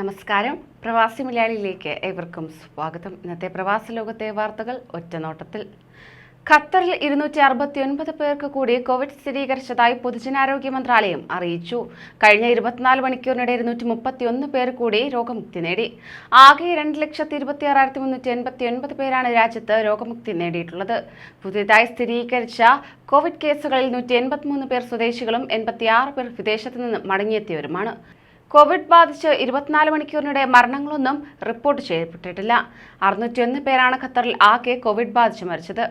നമസ്കാരം. പ്രവാസി മലയാളിയിലേക്ക് ഏവർക്കും സ്വാഗതം. ഇന്നത്തെ പ്രവാസ ലോകത്തെ വാർത്തകൾ ഒറ്റനോട്ടത്തിൽ. ഖത്തറിൽ ഇരുന്നൂറ്റി അറുപത്തി ഒൻപത് പേർക്ക് കൂടി കോവിഡ് സ്ഥിരീകരിച്ചതായി പൊതുജനാരോഗ്യ മന്ത്രാലയം അറിയിച്ചു. കഴിഞ്ഞ ഇരുപത്തിനാല് മണിക്കൂറിനിടെ ഇരുന്നൂറ്റി മുപ്പത്തി ഒന്ന് പേർ കൂടി രോഗമുക്തി നേടി. ആകെ രണ്ട് ലക്ഷത്തി ഇരുപത്തി ആറായിരത്തി മുന്നൂറ്റി എൺപത്തി ഒൻപത് പേരാണ് രാജ്യത്ത് രോഗമുക്തി നേടിയിട്ടുള്ളത്. പുതിയതായി സ്ഥിരീകരിച്ച കോവിഡ് കേസുകളിൽ നൂറ്റി എൺപത്തിമൂന്ന് പേർ സ്വദേശികളും എൺപത്തിയാറ് പേർ വിദേശത്ത് നിന്ന് മടങ്ങിയെത്തിയവരുമാണ്. കോവിഡ് ബാധിച്ച് ഇരുപത്തിനാല് മണിക്കൂറിനിടെ മരണങ്ങളൊന്നും റിപ്പോർട്ട് ചെയ്യപ്പെട്ടിട്ടില്ല. അറുന്നൂറ്റിയൊന്ന് പേരാണ് ഖത്തറിൽ ആകെ കോവിഡ് ബാധിച്ച് മരിച്ചത്.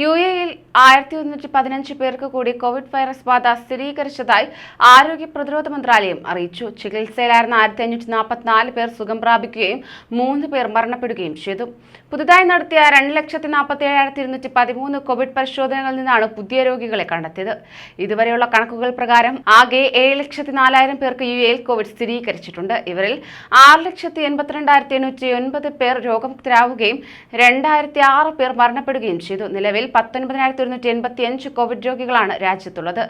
യു എയിൽ ആയിരത്തി ഒരുന്നൂറ്റി പതിനഞ്ച് പേർക്ക് കൂടി കോവിഡ് വൈറസ് ബാധ സ്ഥിരീകരിച്ചതായി ആരോഗ്യ പ്രതിരോധ മന്ത്രാലയം അറിയിച്ചു. ചികിത്സയിലായിരുന്ന ആയിരത്തി അഞ്ഞൂറ്റി നാൽപ്പത്തിനാല് പേർ സുഖം പ്രാപിക്കുകയും മൂന്ന് പേർ മരണപ്പെടുകയും ചെയ്തു. പുതുതായി നടത്തിയ രണ്ട് ലക്ഷത്തി നാൽപ്പത്തി ഏഴായിരത്തി ഇരുന്നൂറ്റി പതിമൂന്ന് കോവിഡ് പരിശോധനകളിൽ നിന്നാണ് പുതിയ രോഗികളെ കണ്ടെത്തിയത്. ഇതുവരെയുള്ള കണക്കുകൾ പ്രകാരം ആകെ ഏഴ് ലക്ഷത്തി നാലായിരം പേർക്ക് യു എയിൽ കോവിഡ് സ്ഥിരീകരിച്ചിട്ടുണ്ട്. ഇവരിൽ ആറ് ലക്ഷത്തി എൺപത്തിരണ്ടായിരത്തി എണ്ണൂറ്റി ഒൻപത് പേർ രോഗമുക്തരാവുകയും രണ്ടായിരത്തി ആറ് പേർ മരണപ്പെടുകയും ചെയ്തു. നിലവിൽ പത്തൊൻപതിനായിരത്തി ഒരുന്നൂറ്റി എൺപത്തി അഞ്ച് കോവിഡ് രോഗികളാണ് രാജ്യത്തുള്ളത്.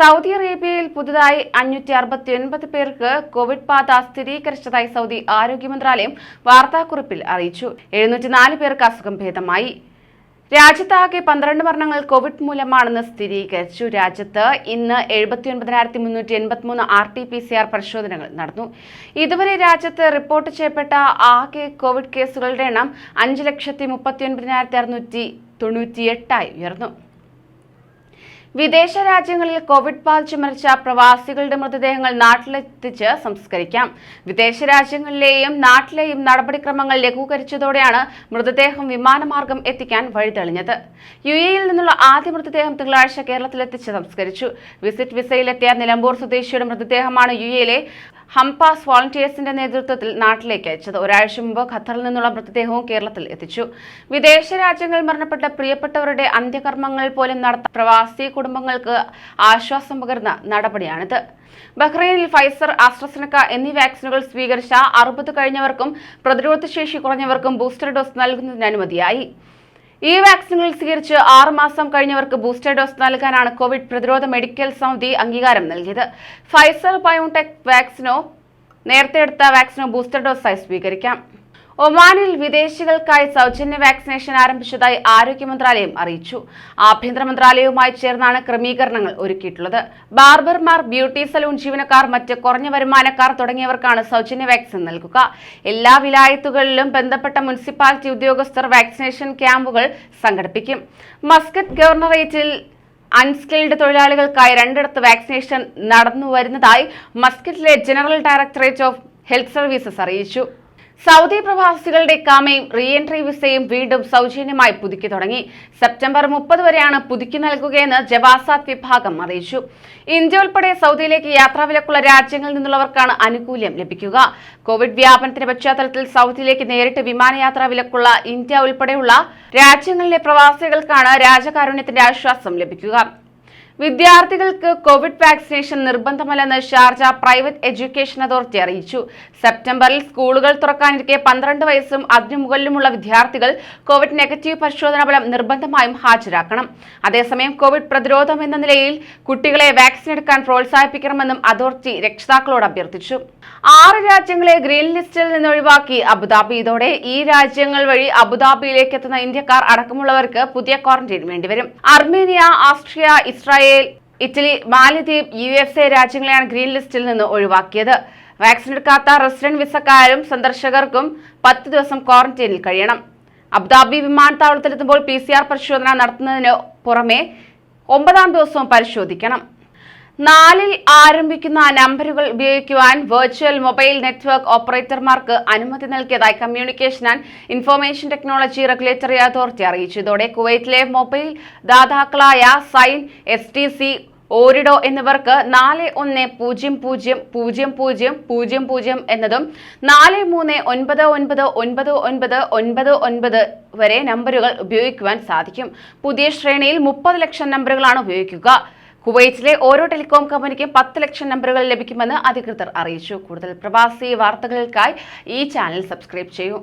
സൗദി അറേബ്യയിൽ പുതുതായി അഞ്ഞൂറ്റി അറുപത്തി ഒൻപത് പേർക്ക് കോവിഡ് ബാധ സ്ഥിരീകരിച്ചതായി സൗദി ആരോഗ്യ മന്ത്രാലയം വാർത്താക്കുറിപ്പിൽ അറിയിച്ചു. എഴുന്നൂറ്റിനാല് പേർക്ക് അസുഖം ഭേദമായി. രാജ്യത്താകെ പന്ത്രണ്ട് മരണങ്ങൾ കോവിഡ് മൂലമാണെന്ന് സ്ഥിരീകരിച്ചു. രാജ്യത്ത് ഇന്ന് എഴുപത്തി ഒൻപതിനായിരത്തി മുന്നൂറ്റി എൺപത്തിമൂന്ന് R T P C R പരിശോധനകൾ നടന്നു. ഇതുവരെ രാജ്യത്ത് റിപ്പോർട്ട് ചെയ്യപ്പെട്ട ആകെ കോവിഡ് കേസുകളുടെ എണ്ണം അഞ്ച് ലക്ഷത്തി മുപ്പത്തി ഒൻപതിനായിരത്തി അറുന്നൂറ്റി തൊണ്ണൂറ്റിയെട്ടായി ഉയർന്നു. വിദേശ രാജ്യങ്ങളിൽ കോവിഡ് ബാധിച്ച് മരിച്ച പ്രവാസികളുടെ മൃതദേഹങ്ങൾ നാട്ടിലെത്തിച്ച് സംസ്കരിക്കാം. വിദേശ രാജ്യങ്ങളിലെയും നാട്ടിലെയും നടപടിക്രമങ്ങൾ ലഘൂകരിച്ചതോടെയാണ് മൃതദേഹം വിമാനമാർഗം എത്തിക്കാൻ വഴിതെളിഞ്ഞത്. യു എയിൽ നിന്നുള്ള ആദ്യ മൃതദേഹം തിങ്കളാഴ്ച കേരളത്തിലെത്തിച്ച് സംസ്കരിച്ചു. വിസിറ്റ് വിസയിലെത്തിയ നിലമ്പൂർ സ്വദേശിയുടെ മൃതദേഹമാണ് യു എയിലെ ഹംപാസ് വോളണ്ടിയേഴ്സിന്റെ നേതൃത്വത്തിൽ നാട്ടിലേക്ക് അയച്ചത്. ഒരാഴ്ച മുമ്പ് ഖത്തറിൽ നിന്നുള്ള മൃതദേഹവും കേരളത്തിൽ എത്തിച്ചു. വിദേശ രാജ്യങ്ങളിൽ മരണപ്പെട്ട പ്രിയപ്പെട്ടവരുടെ അന്ത്യകർമ്മങ്ങൾ പോലും നടത്താൻ പ്രവാസി കുടുംബങ്ങൾക്ക് ആശ്വാസം പകർന്ന നടപടിയാണിത്. ബഹ്റൈനിൽ ഫൈസർ ആസ്ട്രസനക്ക എന്നീ വാക്സിനുകൾ സ്വീകരിച്ച അറുപത് കഴിഞ്ഞവർക്കും പ്രതിരോധശേഷി കുറഞ്ഞവർക്കും ബൂസ്റ്റർ ഡോസ് നൽകുന്നതിന് അനുമതിയായി. ഈ വാക്സിനുകൾ സ്വീകരിച്ച് ആറുമാസം കഴിഞ്ഞവർക്ക് ബൂസ്റ്റർ ഡോസ് നൽകാനാണ് കോവിഡ് പ്രതിരോധ മെഡിക്കൽ സമിതി അംഗീകാരം നൽകിയത്. ഫൈസർ ബയോടെക് വാക്സിനോ നേരത്തെ എടുത്ത വാക്സിനോ ബൂസ്റ്റർ ഡോസായി സ്വീകരിക്കാം. ഒമാനിൽ വിദേശികൾക്കായി സൗജന്യ വാക്സിനേഷൻ ആരംഭിച്ചതായി ആരോഗ്യ മന്ത്രാലയം അറിയിച്ചു. ആഭ്യന്തര മന്ത്രാലയവുമായി ചേർന്നാണ് ക്രമീകരണങ്ങൾ ഒരുക്കിയിട്ടുള്ളത്. ബാർബർമാർ ബ്യൂട്ടി സലൂൺ ജീവനക്കാർ മറ്റ് കുറഞ്ഞ വരുമാനക്കാർ തുടങ്ങിയവർക്കാണ് സൗജന്യ വാക്സിൻ നൽകുക. എല്ലാ വിലായത്തുകളിലും ബന്ധപ്പെട്ട മുനിസിപ്പാലിറ്റി ഉദ്യോഗസ്ഥർ വാക്സിനേഷൻ ക്യാമ്പുകൾ സംഘടിപ്പിക്കും. മസ്കറ്റ് ഗവർണറേറ്റിൽ അൺസ്കിൽഡ് തൊഴിലാളികൾക്കായി രണ്ടിടത്ത് വാക്സിനേഷൻ നടന്നു വരുന്നതായി മസ്കറ്റിലെ general directorate of health services അറിയിച്ചു. സൗദി പ്രവാസികളുടെ കാമയും റീ എൻട്രി വിസയും വീണ്ടും സൗജന്യമായി പുതുക്കി തുടങ്ങി. സെപ്റ്റംബർ മുപ്പത് വരെയാണ് പുതുക്കി നൽകുകയെന്ന് ജവാസാത്ത് വിഭാഗം അറിയിച്ചു. ഇന്ത്യ ഉൾപ്പെടെ സൗദിയിലേക്ക് യാത്രാവിലക്കുള്ള രാജ്യങ്ങളിൽ നിന്നുള്ളവർക്കാണ് ആനുകൂല്യം ലഭിക്കുക. കോവിഡ് വ്യാപനത്തിന്റെ പശ്ചാത്തലത്തിൽ സൗദിയിലേക്ക് നേരിട്ട് വിമാനയാത്രാ വിലക്കുള്ള ഇന്ത്യ ഉൾപ്പെടെയുള്ള രാജ്യങ്ങളിലെ പ്രവാസികൾക്കാണ് രാജകാരുണ്യത്തിന്റെ ആശ്വാസം ലഭിക്കുക. വിദ്യാർത്ഥികൾക്ക് കോവിഡ് വാക്സിനേഷൻ നിർബന്ധമല്ലെന്ന് ഷാർജ പ്രൈവറ്റ് എഡ്യൂക്കേഷൻ അതോറിറ്റി അറിയിച്ചു. സെപ്റ്റംബറിൽ സ്കൂളുകൾ തുറക്കാനിരിക്കെ പന്ത്രണ്ട് വയസ്സും അതിനു മുകളിലുമുള്ള വിദ്യാർത്ഥികൾ കോവിഡ് നെഗറ്റീവ് പരിശോധനാ ഫലം നിർബന്ധമായും ഹാജരാക്കണം. അതേസമയം കോവിഡ് പ്രതിരോധം എന്ന നിലയിൽ കുട്ടികളെ വാക്സിൻ എടുക്കാൻ പ്രോത്സാഹിപ്പിക്കണമെന്നും അതോറിറ്റി രക്ഷിതാക്കളോട് അഭ്യർത്ഥിച്ചു. ആറ് രാജ്യങ്ങളെ ഗ്രീൻ ലിസ്റ്റിൽ നിന്ന് ഒഴിവാക്കി അബുദാബി. ഇതോടെ ഈ രാജ്യങ്ങൾ വഴി അബുദാബിയിലേക്ക് എത്തുന്ന ഇന്ത്യക്കാർ അടക്കമുള്ളവർക്ക് പുതിയ ക്വാറന്റൈൻ വേണ്ടിവരും. Armenia Austria Israel Italy Malidweep U S A രാജ്യങ്ങളെയാണ് green ലിസ്റ്റിൽ നിന്ന് ഒഴിവാക്കിയത്. വാക്സിൻ എടുക്കാത്ത റെസിഡന്റ് വിസക്കാരും സന്ദർശകർക്കും പത്ത് ദിവസം ക്വാറന്റൈനിൽ കഴിയണം. അബുദാബി വിമാനത്താവളത്തിലെത്തുമ്പോൾ പി സി ആർ പരിശോധന നടത്തുന്നതിന് പുറമെ ഒമ്പതാം ദിവസവും പരിശോധിക്കണം. നാലിൽ ആരംഭിക്കുന്ന നമ്പറുകൾ ഉപയോഗിക്കുവാൻ വെർച്വൽ മൊബൈൽ നെറ്റ്വർക്ക് ഓപ്പറേറ്റർമാർക്ക് അനുമതി നൽകിയതായി communication and information technology regulatory authority അറിയിച്ചു. ഇതോടെ കുവൈറ്റിലെ mobile ദാതാക്കളായ Zain S T C Ooredoo എന്നിവർക്ക് നാല് ഒന്ന് പൂജ്യം പൂജ്യം പൂജ്യം പൂജ്യം പൂജ്യം പൂജ്യം എന്നതും നാല് മൂന്ന് ഒൻപത് ഒൻപത് ഒൻപത് ഒൻപത് ഒൻപത് ഒൻപത് വരെ നമ്പറുകൾ ഉപയോഗിക്കുവാൻ സാധിക്കും. പുതിയ ശ്രേണിയിൽ മുപ്പത് ലക്ഷം നമ്പറുകളാണ് ഉപയോഗിക്കുക. കുവൈറ്റിലെ ഓരോ ടെലികോം കമ്പനിക്കും പത്ത് ലക്ഷം നമ്പറുകൾ ലഭിക്കുമെന്ന് അധികൃതർ അറിയിച്ചു. കൂടുതൽ പ്രവാസി വാർത്തകൾക്കായി ഈ ചാനൽ സബ്സ്ക്രൈബ് ചെയ്യൂ.